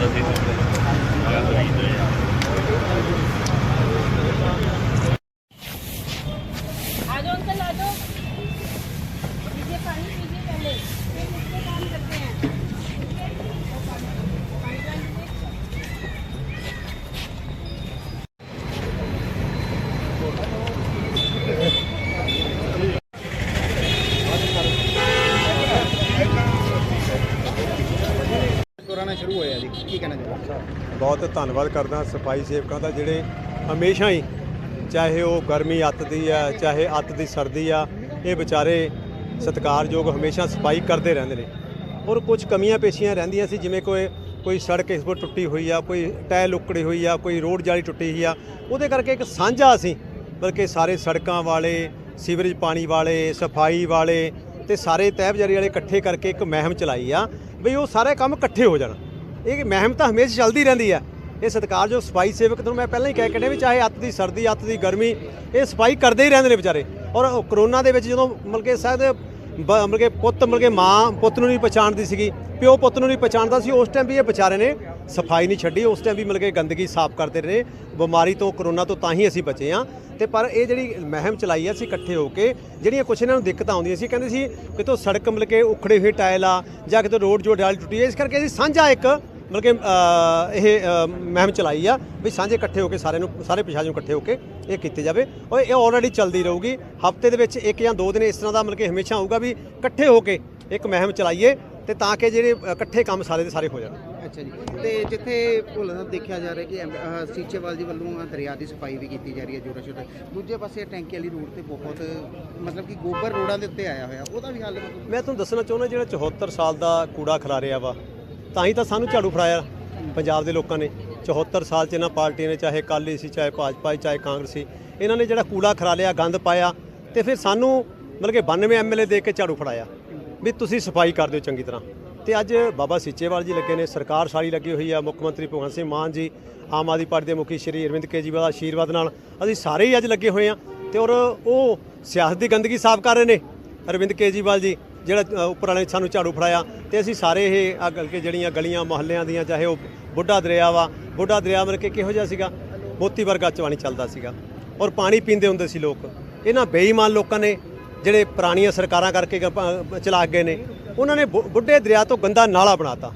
todas as vezes. Corona ਸ਼ੁਰੂ ਹੋਇਆ ਜੀ। ਕੀ ਕਹਿਣਾ ਚਾਹੁੰਦੇ ਬਹੁਤ ਧੰਨਵਾਦ ਕਰਦਾ ਸਫ਼ਾਈ ਸੇਵਕਾਂ ਦਾ, ਜਿਹੜੇ ਹਮੇਸ਼ਾ ਹੀ ਚਾਹੇ ਉਹ ਗਰਮੀ ਅੱਤ ਦੀ ਆ, ਚਾਹੇ ਅੱਤ ਦੀ ਸਰਦੀ ਆ, ਇਹ ਵਿਚਾਰੇ ਸਤਿਕਾਰਯੋਗ ਹਮੇਸ਼ਾ ਸਫ਼ਾਈ ਕਰਦੇ ਰਹਿੰਦੇ ਨੇ। ਔਰ ਕੁਝ ਕਮੀਆਂ ਪੇਸ਼ੀਆਂ ਰਹਿੰਦੀਆਂ ਸੀ, ਜਿਵੇਂ ਕੋਈ ਕੋਈ ਸੜਕ ਇਸ ਪਰ ਟੁੱਟੀ ਹੋਈ ਆ, ਕੋਈ ਟਾਇਲ ਉਕੜੀ ਹੋਈ ਆ, ਕੋਈ ਰੋਡ ਜਾਲੀ ਟੁੱਟੀ ਹੋਈ ਆ, ਉਹਦੇ ਕਰਕੇ ਇੱਕ ਸਾਂਝਾ ਅਸੀਂ, ਬਲਕਿ ਸਾਰੇ ਸੜਕਾਂ ਵਾਲੇ, ਸੀਵਰੇਜ ਪਾਣੀ ਵਾਲੇ, ਸਫ਼ਾਈ ਵਾਲੇ ਤੇ ਸਾਰੇ ਤਹਿਬਜ਼ਾਰੀ ਵਾਲੇ ਇਕੱਠੇ ਕਰਕੇ ਇੱਕ ਮਹਿਮ ਚਲਾਈ ਆ। ਵੀ ਉਹ ਸਾਰੇ ਕੰਮ ਇਕੱਠੇ ਹੋ ਜਾਣ। ਇਹ ਮਹਿਮ ਤਾਂ ਹਮੇਸ਼ਾ ਚੱਲਦੀ ਰਹਿੰਦੀ ਆ ਇਹ ਸਤਿਕਾਰਯੋਗ ਸਫ਼ਾਈ ਸੇਵਕ ਤੁਹਾਨੂੰ ਮੈਂ ਪਹਿਲਾਂ ਹੀ ਕਹਿ ਕੇ ਵੀ ਚਾਹੇ ਅੱਤ ਦੀ ਸਰਦੀ, ਅੱਤ ਦੀ ਗਰਮੀ, ਇਹ ਸਫ਼ਾਈ ਕਰਦੇ ਹੀ ਰਹਿੰਦੇ ਨੇ ਵਿਚਾਰੇ। ਔਰ ਕਰੋਨਾ ਦੇ ਵਿੱਚ ਜਦੋਂ ਮਤਲਬ ਕਿ ਸ਼ਾਇਦ ਬ- ਮਤਲਬ ਕਿ ਪੁੱਤ, ਮਤਲਬ ਕਿ ਮਾਂ ਪੁੱਤ ਨੂੰ ਨਹੀਂ ਪਛਾਣਦੀ ਸੀਗੀ, ਪਿਓ ਪੁੱਤ ਨੂੰ ਨਹੀਂ ਪਛਾਣਦਾ ਸੀ, ਉਸ ਟਾਈਮ ਵੀ ਇਹ ਵਿਚਾਰੇ ਨੇ ਸਫ਼ਾਈ ਨਹੀਂ ਛੱਡੀ, ਉਸ ਟਾਈਮ ਵੀ ਮਤਲਬ ਕਿ ਗੰਦਗੀ ਸਾਫ਼ ਕਰਦੇ ਰਹੇ। ਬਿਮਾਰੀ ਤੋਂ, ਕਰੋਨਾ ਤੋਂ ਤਾਂ ਹੀ ਅਸੀਂ ਬਚੇ ਆ ਤੇ ਪਰ ਇਹ ਜਿਹੜੀ ਮਹਿਮ ਚਲਾਈ ਆ ਅਸੀਂ ਇਕੱਠੇ ਹੋ ਕੇ, ਜਿਹੜੀਆਂ ਕੁਛ ਇਹਨਾਂ ਨੂੰ ਦਿੱਕਤਾਂ ਆਉਂਦੀਆਂ ਸੀ, ਕਹਿੰਦੇ ਸੀ ਕਿਤੋਂ ਸੜਕ ਮਤਲਬ ਕਿ ਉਖੜੇ ਹੋਏ ਟਾਇਲ ਆ ਜਾਂ ਕਿਤੋਂ ਰੋਡ ਜੋ ਡਾਲ ਟੁੱਟੀ ਹੈ ਇਸ ਕਰਕੇ ਅਸੀਂ ਸਾਂਝਾ ਇੱਕ ਮਤਲਬ ਕਿ ਇਹ ਮਹਿਮ ਚਲਾਈ ਆ ਵੀ ਸਾਂਝੇ ਇਕੱਠੇ ਹੋ ਕੇ ਸਾਰੇ ਨੂੰ, ਸਾਰੇ ਪ੍ਰਸ਼ਾਸਨ ਨੂੰ ਇਕੱਠੇ ਹੋ ਕੇ ਇਹ ਕੀਤੀ ਜਾਵੇ ਔਰ ਇਹ ਆਲਰੇਡੀ ਚੱਲਦੀ ਰਹੂਗੀ। ਹਫ਼ਤੇ ਦੇ ਵਿੱਚ ਇੱਕ ਜਾਂ ਦੋ ਦਿਨ ਇਸ ਤਰ੍ਹਾਂ ਦਾ ਮਤਲਬ ਕਿ ਹਮੇਸ਼ਾ ਹੋਊਗਾ ਵੀ ਇਕੱਠੇ ਹੋ ਕੇ ਇੱਕ ਮਹਿਮ ਚਲਾਈਏ ਤੇ ਤਾਂ ਕਿ ਜਿਹੜੇ ਇਕੱਠੇ ਕੰਮ ਸਾਰੇ ਦੇ ਸਾਰੇ ਹੋ ਜਾਣ। ਅੱਛਾ ਜੀ। ਤੇ ਜਿੱਥੇ ਭੁੱਲ ਸਾਹਿਬ ਦੇਖਿਆ ਜਾ ਰਿਹਾ ਕਿ ਐਮ- ਆਹ ਸੀਚੇਵਾਲ ਜੀ ਵੱਲੋਂ ਆਹ ਦਰਿਆ ਦੀ ਸਫ਼ਾਈ ਵੀ ਕੀਤੀ ਜਾ ਰਹੀ ਹੈ ਜੋੜਾ ਛੋਟਾ ਦੂਜੇ ਪਾਸੇ ਟੈਂਕੀ ਵਾਲੀ ਰੋਡ ਤੇ ਬਹੁਤ, ਮਤਲਬ ਕਿ ਗੋਬਰ ਰੋਡਾਂ ਦੇ ਉੱਤੇ ਆਇਆ ਹੋਇਆ। ਉਹਦਾ ਵੀ ਹੱਲ ਮਤਲਬ? ਮੈਂ ਤੁਹਾਨੂੰ ਦੱਸਣਾ ਚਾਹੁੰਦਾ ਜਿਹੜਾ 74 ਸਾਲ ਦਾ ਕੂੜਾ ਖਿਲਾਰਿਆ ਵਾ, ਤਾਂ ਹੀ ਤਾਂ ਸਾਨੂੰ ਝਾੜੂ ਫੜਾਇਆ ਪੰਜਾਬ ਦੇ ਲੋਕਾਂ ਨੇ। 74 ਸਾਲ ਚ ਇਹਨਾਂ ਪਾਰਟੀਆਂ ਨੇ, ਚਾਹੇ ਅਕਾਲੀ ਸੀ, ਚਾਹੇ ਭਾਜਪਾ ਸੀ, ਚਾਹੇ ਕਾਂਗਰਸ ਸੀ, ਇਹਨਾਂ ਨੇ ਜਿਹੜਾ ਕੂੜਾ ਖਿਲਾਰਿਆ ਗੰਦ ਪਾਇਆ ਤੇ ਫਿਰ ਸਾਨੂੰ ਮਤਲਬ ਕਿ 92 ਐਮਐਲਏ ਦੇ ਕੇ ਝਾੜੂ ਫੜਾਇਆ। ਵੀ ਤੁਸੀਂ ਸਫ਼ਾਈ ਕਰ ਦਿਓ ਚੰਗੀ ਤਰ੍ਹਾਂ। ਤੇ ਅੱਜ ਬਾਬਾ ਸੀਚੇਵਾਲ ਜੀ ਲੱਗੇ ਨੇ ਸਰਕਾਰ ਸਾਰੀ ਲੱਗੀ ਹੋਈ ਆ ਮੁੱਖ ਮੰਤਰੀ ਭਗਵੰਤ ਸਿੰਘ ਮਾਨ ਜੀ ਆਮ ਆਦਮੀ ਪਾਰਟੀ ਦੇ ਮੁਖੀ ਸ਼੍ਰੀ ਅਰਵਿੰਦ ਕੇਜਰੀਵਾਲ ਦਾ ਆਸ਼ੀਰਵਾਦ ਨਾਲ ਅਸੀਂ ਸਾਰੇ ਹੀ ਅੱਜ ਲੱਗੇ ਹੋਏ ਆ ਤੇ ਔਰ ਉਹ ਸਿਆਸਤ ਦੀ ਗੰਦਗੀ ਸਾਫ਼ ਕਰ ਰਹੇ ਨੇ ਅਰਵਿੰਦ ਕੇਜਰੀਵਾਲ ਜੀ ਜਿਹੜਾ ਅ, ਉੱਪਰ ਵਾਲੇ ਨੇ ਸਾਨੂੰ ਝਾੜੂ ਫੜਾਇਆ ਤੇ ਅਸੀਂ ਸਾਰੇ ਇਹ ਆ ਕੇ ਜਿਹੜੀਆਂ ਗਲੀਆਂ ਮੁਹੱਲਿਆਂ ਦੀਆਂ ਚਾਹੇ ਉਹ ਬੁੱਢਾ ਦਰਿਆ ਵਾ ਬੁੱਢਾ ਦਰਿਆ ਮਰ ਕੇ ਕਿਹੋ ਜਿਹਾ ਸੀਗਾ ਮੋਤੀ ਵਰਗਾ ਚਵਾਣੀ ਚੱਲਦਾ ਸੀਗਾ ਔਰ ਪਾਣੀ ਪੀਂਦੇ ਹੁੰਦੇ ਸੀ ਲੋਕ। ਇਹਨਾਂ ਬੇਈਮਾਨ ਲੋਕਾਂ ਨੇ ਜਿਹੜੇ ਪੁਰਾਣੀਆਂ ਸਰਕਾਰਾਂ ਕਰਕੇ ਚਲਾ ਗਏ ਨੇ, ਉਹਨਾਂ ਨੇ ਬੁ- ਬੁੱਢੇ ਦਰਿਆ ਤੋਂ ਗੰਦਾ ਨਾਲਾ ਬਣਾਤਾ।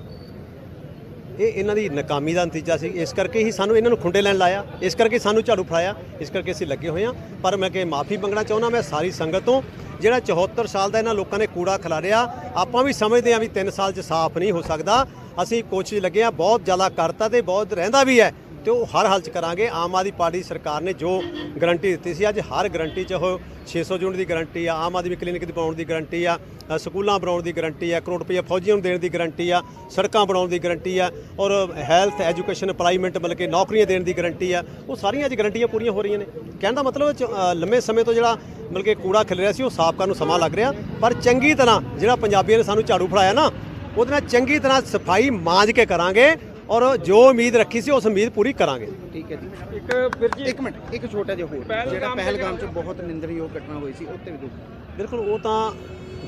ਇਹ ਇਹਨਾਂ ਦੀ ਨਾਕਾਮੀ ਦਾ ਨਤੀਜਾ ਸੀ। ਇਸ ਕਰਕੇ ਹੀ ਸਾਨੂੰ ਇਹਨਾਂ ਨੂੰ ਖੁੰਡੇ ਲੈਣ ਲਾਇਆ। ਇਸ ਕਰਕੇ ਸਾਨੂੰ ਝਾੜੂ ਫੜਾਇਆ। ਇਸ ਕਰਕੇ ਅਸੀਂ ਲੱਗੇ ਹੋਏ ਹਾਂ। ਪਰ ਮੈਂ ਕਿ ਮਾਫੀ ਮੰਗਣਾ ਚਾਹੁੰਦਾ। ਮੈਂ ਸਾਰੀ ਸੰਗਤ ਤੋਂ ਜਿਹੜਾ 74 ਸਾਲ ਦਾ ਇਹਨਾਂ ਲੋਕਾਂ ਨੇ ਕੂੜਾ ਖਿਲਾਰਿਆ, ਆਪਾਂ ਵੀ ਸਮਝਦੇ ਹਾਂ ਵੀ 3 ਸਾਲ 'ਚ ਸਾਫ਼ ਨਹੀਂ ਹੋ ਸਕਦਾ। ਅਸੀਂ ਕੋਸ਼ਿਸ਼ ਲੱਗੇ ਹਾਂ, ਬਹੁਤ ਜ਼ਿਆਦਾ ਕਰਤਾ ਤੇ ਬਹੁਤ ਰਹਿੰਦਾ ਵੀ ਹੈ। ਤੇ ਉਹ ਹਰ ਹਾਲ 'ਚ ਕਰਾਂਗੇ। ਆਮ ਆਦਮੀ ਪਾਰਟੀ ਸਰਕਾਰ ਨੇ ਜੋ ਗਰੰਟੀ ਦਿੱਤੀ ਸੀ, ਅੱਜ ਹਰ ਗਰੰਟੀ 'ਚ ਉਹ 600 ਯੂਨਿਟ ਦੀ ਗਰੰਟੀ ਆ, ਆਮ ਆਦਮੀ ਕਲੀਨਿਕ ਦੀ ਬਣਾਉਣ ਦੀ ਗਰੰਟੀ ਆ ਸਕੂਲਾਂ ਬਣਾਉਣ ਦੀ ਗਰੰਟੀ ਆ, ਕਰੋੜ ਰੁਪਈਆ ਫੌਜੀਆਂ ਨੂੰ ਦੇਣ ਦੀ ਗਰੰਟੀ ਆ, ਸੜਕਾਂ ਬਣਾਉਣ ਦੀ ਗਰੰਟੀ ਆ, ਔਰ ਹੈਲਥ, ਐਜੂਕੇਸ਼ਨ, ਅਪਲਾਈਮੈਂਟ ਮਤਲਬ ਕਿ ਨੌਕਰੀਆਂ ਦੇਣ ਦੀ ਗਰੰਟੀ ਆ, ਉਹ ਸਾਰੀਆਂ ਅੱਜ ਗਰੰਟੀਆਂ ਪੂਰੀਆਂ ਹੋ ਰਹੀਆਂ ਨੇ। ਕਹਿਣ ਦਾ ਮਤਲਬ ਲੰਮੇ ਸਮੇਂ ਤੋਂ ਜਿਹੜਾ ਮਤਲਬ ਕਿ ਕੂੜਾ ਖਿਲ ਰਿਹਾ ਸੀ, ਉਹ ਸਾਫ਼ ਕਰਨ ਨੂੰ ਸਮਾਂ ਲੱਗ ਰਿਹਾ, ਪਰ ਚੰਗੀ ਤਰ੍ਹਾਂ ਜਿਹੜਾ ਪੰਜਾਬੀਆਂ ਨੇ ਸਾਨੂੰ ਝਾੜੂ ਫੜਾਇਆ ਨਾ, ਉਹਦੇ ਨਾਲ ਚੰਗੀ ਤਰ੍ਹਾਂ ਸਫ਼ਾਈ ਮਾਂਜ ਕੇ ਕਰਾਂਗੇ ਔਰ ਜੋ ਉਮੀਦ ਰੱਖੀ ਸੀ ਉਸ ਉਮੀਦ ਪੂਰੀ ਕਰਾਂਗੇ। ਠੀਕ ਹੈ ਜੀ। ਇੱਕ ਇੱਕ ਮਿੰਟ ਇੱਕ ਛੋਟਾ ਜਿਹਾ ਹੋਰ। ਜਿਹੜਾ ਪਹਿਲਗਾਮ 'ਚ ਬਹੁਤ ਨਿੰਦਣਯੋਗ ਘਟਨਾ ਹੋਈ ਸੀ ਉੱਤੇ ਵੀ ਦੋ ਬਿਲਕੁਲ ਉਹ ਤਾਂ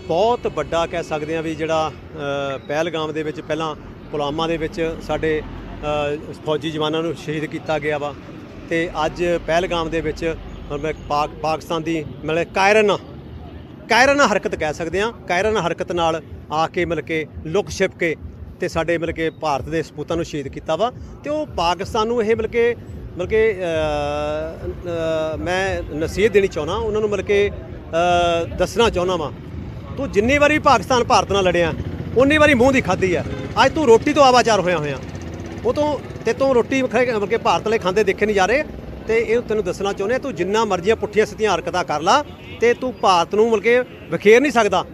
ਬਹੁਤ ਵੱਡਾ ਕਹਿ ਸਕਦੇ ਆ ਵੀ ਜਿਹੜਾ ਪਹਿਲਗਾਮ ਦੇ ਵਿੱਚ ਪਹਿਲਾਂ ਪੁਲਵਾਮਾ ਦੇ ਵਿੱਚ ਸਾਡੇ ਫੌਜੀ ਜਵਾਨਾਂ ਨੂੰ ਸ਼ਹੀਦ ਕੀਤਾ ਗਿਆ ਵਾ। ਤੇ ਅੱਜ ਪਹਿਲਗਾਮ ਦੇ ਵਿੱਚ ਪਾਕ ਪਾਕਿਸਤਾਨ ਦੀ ਮਤਲਬ ਕਾਇਰਨ ਕਾਇਰਨ ਹਰਕਤ ਕਹਿ ਸਕਦੇ ਆ ਕਾਇਰਨ ਹਰਕਤ ਨਾਲ ਆ ਕੇ ਮਤਲਬ ਕਿ ਲੁਕ ਛਿਪ ਕੇ ਤੇ ਸਾਡੇ ਮਤਲਬ ਕਿ ਭਾਰਤ ਦੇ ਸਪੂਤਾਂ ਨੂੰ ਸ਼ਹੀਦ ਕੀਤਾ ਵਾ ਤੇ ਉਹ ਪਾਕਿਸਤਾਨ ਨੂੰ ਇਹ ਮਤਲਬ ਕਿ ਮਤਲਬ ਕਿ ਮੈਂ ਨਸੀਹਤ ਦੇਣੀ ਚਾਹੁੰਦਾ ਉਹਨਾਂ ਨੂੰ ਮਤਲਬ ਕਿ ਦੱਸਣਾ ਚਾਹੁੰਦਾ ਵਾ। ਤੂੰ ਜਿੰਨੀ ਵਾਰੀ ਪਾਕਿਸਤਾਨ ਭਾਰਤ ਨਾਲ ਲੜਿਆ ਉਨੀ ਵਾਰੀ ਮੂੰਹ ਦੀ ਖਾਧੀ ਆ। ਅੱਜ ਤੂੰ ਰੋਟੀ ਤੋਂ ਆਵਾਜ਼ਾਰ ਹੋਇਆ ਹੋਇਆ। ਉਹ ਤੋਂ ਤੇ ਤੂੰ ਰੋਟੀ ਖਾ- ਮਤਲਬ ਕਿ ਭਾਰਤ ਵਾਲੇ ਖਾਂਦੇ ਦੇਖੇ ਨਹੀਂ ਜਾ ਰਹੇ। ਤੇ ਇਹ ਤੈਨੂੰ ਦੱਸਣਾ ਚਾਹੁੰਦੇ ਆ, ਤੂੰ ਜਿੰਨਾ ਮਰਜ਼ੀਆਂ ਪੁੱਠੀਆਂ ਸਿੱਧੀਆਂ ਹਰਕਤਾਂ ਕਰ ਲਾ ਤੇ ਤੂੰ ਭਾਰਤ ਨੂੰ ਮਤਲਬ ਕਿ ਵਿਖੇਰ ਨਹੀਂ ਸਕਦਾ।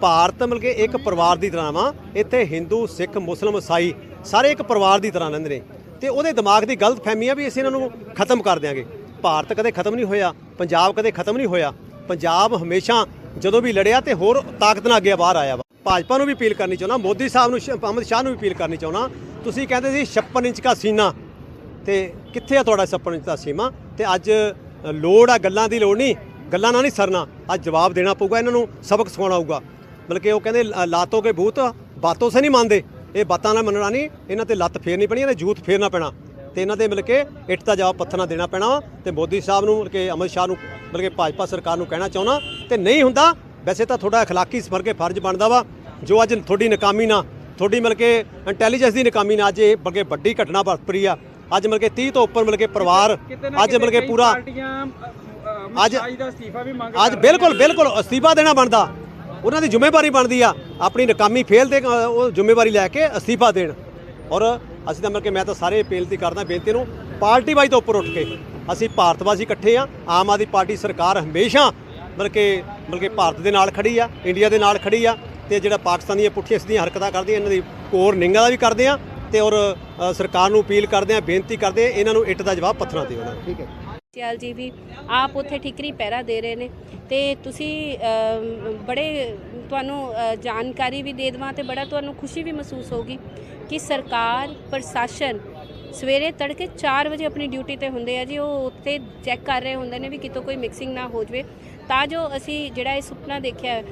ਭਾਰਤ, ਮਤਲਬ ਕਿ ਇੱਕ ਪਰਿਵਾਰ ਦੀ ਤਰ੍ਹਾਂ ਵਾ। ਇੱਥੇ ਹਿੰਦੂ, ਸਿੱਖ, ਮੁਸਲਮ, ਈਸਾਈ ਸਾਰੇ ਇੱਕ ਪਰਿਵਾਰ ਦੀ ਤਰ੍ਹਾਂ ਰਹਿੰਦੇ ਨੇ। ਤੇ ਉਹਦੇ ਦਿਮਾਗ ਦੀ ਗਲਤ ਫਹਿਮੀ ਆ ਵੀ ਅਸੀਂ ਇਹਨਾਂ ਨੂੰ ਖਤਮ ਕਰ ਦਿਆਂਗੇ। ਭਾਰਤ ਕਦੇ ਖਤਮ ਨਹੀਂ ਹੋਇਆ, ਪੰਜਾਬ ਕਦੇ ਖਤਮ ਨਹੀਂ ਹੋਇਆ। ਪੰਜਾਬ ਹਮੇਸ਼ਾ ਜਦੋਂ ਵੀ ਲੜਿਆ ਤੇ ਹੋਰ ਤਾਕਤ ਨਾਲ ਅੱਗੇ ਬਾਹਰ ਆਇਆ ਵਾ। ਭਾਜਪਾ ਨੂੰ ਵੀ ਅਪੀਲ ਕਰਨੀ ਚਾਹੁੰਦਾ, ਮੋਦੀ ਸਾਹਿਬ ਨੂੰ ਸ਼- ਅਮਿਤ ਸ਼ਾਹ ਨੂੰ ਵੀ ਅਪੀਲ ਕਰਨੀ ਚਾਹੁੰਦਾ। ਤੁਸੀਂ ਕਹਿੰਦੇ ਸੀ 56 ਇੰਚ ਦਾ ਸੀਨਾ। ਤੇ ਕਿੱਥੇ ਆ ਤੁਹਾਡਾ 56 ਇੰਚ ਦਾ ਸੀਮਾ? ਤੇ ਅੱਜ ਲੋੜ ਆ, ਗੱਲਾਂ ਦੀ ਲੋੜ ਨਹੀਂ। ਗੱਲਾਂ ਨਾਲ ਨਹੀਂ ਸਰਨਾ। ਅੱਜ ਜਵਾਬ ਦੇਣਾ ਪਊਗਾ, ਇਹਨਾਂ ਨੂੰ ਸਬਕ ਸਿਖਾਉਣਾ ਹੋਊਗਾ। ਬਲਕਿ ਉਹ ਕਹਿੰਦੇ ਲਾ- ਲਾਤੋਂ ਕੇ ਭੂਤ ਬਾਤੋਂ ਸੇ ਨਹੀਂ ਮੰਨਦੇ ਇਹ ਬਾਤਾਂ ਨਾਲ ਮੰਨਣਾ ਨਹੀਂ ਇਹਨਾਂ ਤੇ ਲੱਤ ਫੇਰਨੀ ਪੈਣੀ ਇਹਨਾਂ ਤੇ ਜੂਤ ਫੇਰਨਾ ਪੈਣਾ ਤੇ ਇਹਨਾਂ ਦੇ ਮਿਲ ਕੇ ਇੱਟ ਦਾ ਜਵਾਬ ਪੱਥਰ ਨਾਲ ਦੇਣਾ ਪੈਣਾ ਵਾ ਤੇ ਮੋਦੀ ਸਾਹਿਬ ਨੂੰ ਮਿਲ ਕੇ ਅਮਿਤ ਸ਼ਾਹ ਨੂੰ ਮਿਲ ਕੇ ਭਾਜਪਾ ਸਰਕਾਰ ਨੂੰ ਕਹਿਣਾ ਚਾਹੁੰਦਾ ਤੇ ਨਹੀਂ ਹੁੰਦਾ ਵੈਸੇ ਤਾਂ ਤੁਹਾਡਾ اخلاقی ਸਫਰ ਕੇ ਫਰਜ਼ ਬਣਦਾ ਵਾ ਜੋ ਅੱਜ ਤੁਹਾਡੀ ਨਾਕਾਮੀ ਨਾਲ ਤੁਹਾਡੀ ਮਿਲ ਕੇ ਇੰਟੈਲੀਜੈਂਸ ਦੀ ਨਾਕਾਮੀ ਨਾਲ ਅੱਜ ਇਹ ਬਲਕਿ ਵੱਡੀ ਘਟਨਾ ਵਾਪਰੀ ਆ ਅੱਜ ਮਿਲ ਕੇ 30 ਤੋਂ ਉੱਪਰ ਮਿਲ ਕੇ ਪਰਿਵਾਰ ਅੱਜ ਮਿਲ ਕੇ ਪੂਰਾ ਅੱਜ ਦਾ ਅਸਤੀਫਾ ਵੀ ਮੰਗ ਅੱਜ ਬਿਲਕੁਲ ਬਿਲਕੁਲ ਅਸਤੀਫਾ ਦੇਣਾ ਬਣਦਾ ਉਹਨਾਂ ਦੀ ਜ਼ਿੰਮੇਵਾਰੀ ਬਣਦੀ ਆ। ਆਪਣੀ ਨਾਕਾਮੀ ਫੇਲ ਤੇ ਉਹ ਜ਼ਿੰਮੇਵਾਰੀ ਲੈ ਕੇ ਅਸਤੀਫਾ ਦੇਣ। ਔਰ ਅਸੀਂ ਤਾਂ ਮਤਲਬ ਕੇ ਮੈਂ ਤਾਂ ਸਾਰੇ ਬੇਨਤੀ ਕਰਦਾ, ਬੇਨਤੀ ਨੂੰ ਪਾਰਟੀ ਵਾਈਜ਼ ਤੋਂ ਉੱਪਰ ਉੱਠ ਕੇ ਅਸੀਂ ਭਾਰਤ ਵਾਸੀ ਇਕੱਠੇ ਆ। ਆਮ ਆਦਮੀ ਪਾਰਟੀ ਸਰਕਾਰ ਹਮੇਸ਼ਾ ਮਿਲ ਕੇ ਮਿਲ ਕੇ ਭਾਰਤ ਦੇ ਨਾਲ ਖੜੀ ਆ, ਇੰਡੀਆ ਦੇ ਨਾਲ ਖੜੀ ਆ ਤੇ ਜਿਹੜਾ ਪਾਕਿਸਤਾਨ ਦੀਆਂ ਪੁੱਠੀਆਂ ਸਿੱਧੀਆਂ ਹਰਕਤਾਂ ਕਰਦੀ ਇਹਨਾਂ ਦੀ ਕੋਰ ਨਿੰਗਾ ਦਾ ਵੀ ਕਰਦੇ ਆ ਤੇ ਔਰ ਸਰਕਾਰ ਨੂੰ ਅਪੀਲ ਕਰਦੇ ਆ, ਬੇਨਤੀ ਕਰਦੇ ਆ, ਇਹਨਾਂ ਨੂੰ ਇੱਟ ਦਾ ਜਵਾਬ ਪੱਥਰਾਂ ਦੇ ਉਹਨਾਂ ਠੀਕ ਹੈ। ਸਿਆਲ ਜੀ ਵੀ ਆਪ ਉੱਥੇ ਠਿਕਰੀ ਪਹਿਰਾ ਦੇ ਰਹੇ ਨੇ। ਤੇ ਤੁਸੀਂ ਬੜੇ ਤੁਹਾਨੂੰ ਜਾਣਕਾਰੀ ਵੀ ਦੇ ਦੇਵਾਂ ਤੇ ਬੜਾ ਤੁਹਾਨੂੰ ਖੁਸ਼ੀ ਵੀ ਮਹਿਸੂਸ ਹੋਗੀ ਕਿ ਸਰਕਾਰ, ਪ੍ਰਸ਼ਾਸਨ ਸਵੇਰੇ ਤੜਕੇ 4 ਵਜੇ ਆਪਣੀ ਡਿਊਟੀ ਤੇ ਹੁੰਦੇ ਆ ਜੀ। ਉਹ ਉੱਥੇ ਚੈੱਕ ਕਰ ਰਹੇ ਹੁੰਦੇ ਨੇ ਵੀ ਕਿਤੋਂ ਕੋਈ ਮਿਕਸਿੰਗ ਨਾ ਹੋ ਜਵੇ। ਤਾਂ ਜੋ ਅਸੀਂ ਜਿਹੜਾ ਇਹ ਸੁਪਨਾ ਦੇਖਿਆ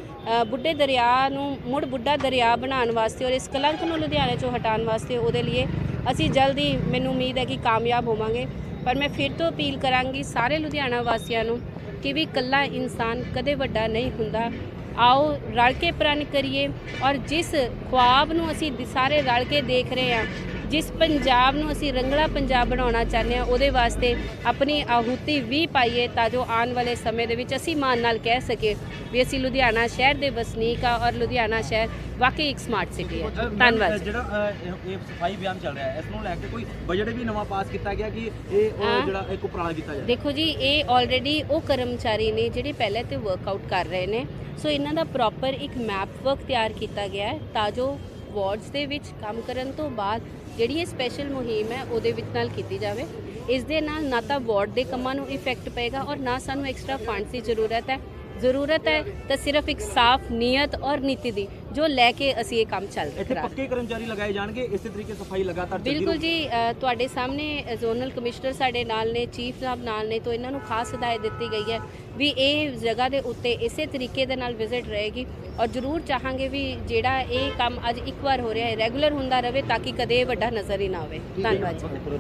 ਬੁੱਢੇ ਦਰਿਆ ਨੂੰ, ਮੁੜ ਬੁੱਢਾ ਦਰਿਆ ਬਣਾਉਣ ਵਾਸਤੇ ਔਰ ਇਸ ਕਲੰਕ ਨੂੰ ਲੁਧਿਆਣੇ ਚੋਂ ਹਟਾਉਣ ਵਾਸਤੇ ਉਹਦੇ ਲਈ ਅਸੀਂ ਜਲਦੀ, ਮੈਨੂੰ ਉਮੀਦ ਹੈ ਕਿ ਕਾਮਯਾਬ ਹੋਵਾਂਗੇ। ਪਰ ਮੈਂ ਫਿਰ ਤੋਂ ਅਪੀਲ ਕਰਾਂਗੀ ਸਾਰੇ ਲੁਧਿਆਣਾ ਵਾਸੀਆਂ ਨੂੰ ਕਿ ਵੀ ਇਕੱਲਾ ਇਨਸਾਨ ਕਦੇ ਵੱਡਾ ਨਹੀਂ ਹੁੰਦਾ। ਆਓ ਰਲ ਕੇ ਪ੍ਰਣ ਕਰੀਏ ਔਰ ਜਿਸ ਖੁਆਬ ਨੂੰ ਅਸੀਂ ਸਾਰੇ ਰਲ ਕੇ ਦੇਖ ਰਹੇ ਹਾਂ ਜਿਸ ਪੰਜਾਬ ਨੂੰ ਅਸੀਂ ਰੰਗਲਾ ਪੰਜਾਬ ਬਣਾਉਣਾ ਚਾਹੁੰਦੇ ਹਾਂ ਉਹਦੇ ਵਾਸਤੇ ਆਪਣੀ ਆਹੂਤੀ ਵੀ ਪਾਈਏ ਤਾਂ ਜੋ ਆਉਣ ਵਾਲੇ ਸਮੇਂ ਦੇ ਵਿੱਚ ਅਸੀਂ ਮਾਣ ਨਾਲ ਕਹਿ ਸਕੀਏ ਵੀ ਅਸੀਂ ਲੁਧਿਆਣਾ ਸ਼ਹਿਰ ਦੇ ਵਸਨੀਕ ਆ ਔਰ ਲੁਧਿਆਣਾ ਸ਼ਹਿਰ ਵਾਕਈ ਇੱਕ ਸਮਾਰਟ ਸਿਟੀ ਹੈ ਧੰਨਵਾਦ। ਜਿਹੜਾ ਇਹ ਸਫ਼ਾਈ ਅਭਿਆਨ ਚੱਲ ਰਿਹਾ ਹੈ ਇਸ ਨੂੰ ਲੈ ਕੇ ਕੋਈ ਬਜਟ ਵੀ ਨਵਾਂ ਪਾਸ ਕੀਤਾ ਗਿਆ ਕਿ ਇਹ। ਜਿਹੜਾ ਇੱਕ ਉਪਰਾਲਾ ਕੀਤਾ ਜਾਏ ਦੇਖੋ ਜੀ ਇਹ ਆਲਰੇਡੀ ਉਹ ਕਰਮਚਾਰੀ ਨੇ ਜਿਹੜੇ ਪਹਿਲੇ ਤੇ ਵਰਕਆਊਟ ਕਰ ਰਹੇ ਨੇ ਸੋ ਇਹਨਾਂ ਦਾ ਪ੍ਰੋਪਰ ਇੱਕ ਮੈਪ ਵਰਕ ਤਿਆਰ ਕੀਤਾ ਗਿਆ ਹੈ ਤਾਂ ਜੋ ਵਾਰਡਸ ਦੇ ਵਿੱਚ ਕੰਮ ਕਰਨ ਤੋਂ ਬਾਅਦ ਜਿਹੜੀ ਇਹ ਸਪੈਸ਼ਲ ਮੁਹਿੰਮ ਹੈ, ਉਹਦੇ ਵਿੱਚ ਨਾਲ ਕੀਤੀ ਜਾਵੇ। ਇਸ ਦੇ ਨਾਲ ਨਾ ਤਾਂ ਵਾਰਡ ਦੇ ਕੰਮਾਂ ਨੂੰ ਇਫੈਕਟ ਪਏਗਾ ਔਰ ਨਾ ਸਾਨੂੰ ਐਕਸਟਰਾ ਫੰਡਸ ਦੀ ਜ਼ਰੂਰਤ ਹੈ। ਜ਼ਰੂਰਤ ਹੈ ਤਾਂ ਸਿਰਫ ਇੱਕ ਸਾਫ਼ ਨੀਅਤ ਔਰ ਨੀਤੀ ਦੀ ਜੋ ਲੈ ਕੇ ਅਸੀਂ ਇਹ ਕੰਮ ਚੱਲ ਕਰਾ ਪੱਕੇ ਕਰਮਚਾਰੀ ਲਗਾਏ ਜਾਣਗੇ ਇਸੇ ਤਰੀਕੇ ਸਫ਼ਾਈ ਲਗਾਤਾਰ ਬਿਲਕੁਲ ਜੀ ਤੁਹਾਡੇ ਸਾਹਮਣੇ ਜ਼ੋਨਲ ਕਮਿਸ਼ਨਰ ਸਾਡੇ ਨਾਲ ਨੇ ਚੀਫ ਸਾਹਿਬ ਨਾਲ ਨੇ ਤੋਂ ਇਹਨਾਂ ਨੂੰ ਖਾਸ ਹਦਾਇਤ ਦਿੱਤੀ ਗਈ ਹੈ ਵੀ ਇਹ ਜਗ੍ਹਾ ਦੇ ਉੱਤੇ ਇਸੇ ਤਰੀਕੇ ਦੇ ਨਾਲ ਵਿਜ਼ਿਟ ਰਹੇਗੀ ਔਰ ਜ਼ਰੂਰ ਚਾਹਾਂਗੇ ਵੀ ਜਿਹੜਾ ਇਹ ਕੰਮ ਅੱਜ ਇੱਕ ਵਾਰ ਹੋ ਰਿਹਾ ਹੈ ਰੈਗੂਲਰ ਹੁੰਦਾ ਰਹੇ ਤਾਂ ਕਿ ਕਦੇ ਵੱਡਾ ਨਜ਼ਰ ਹੀ ਨਾ ਆਵੇ। ਧੰਨਵਾਦ ਜੀ।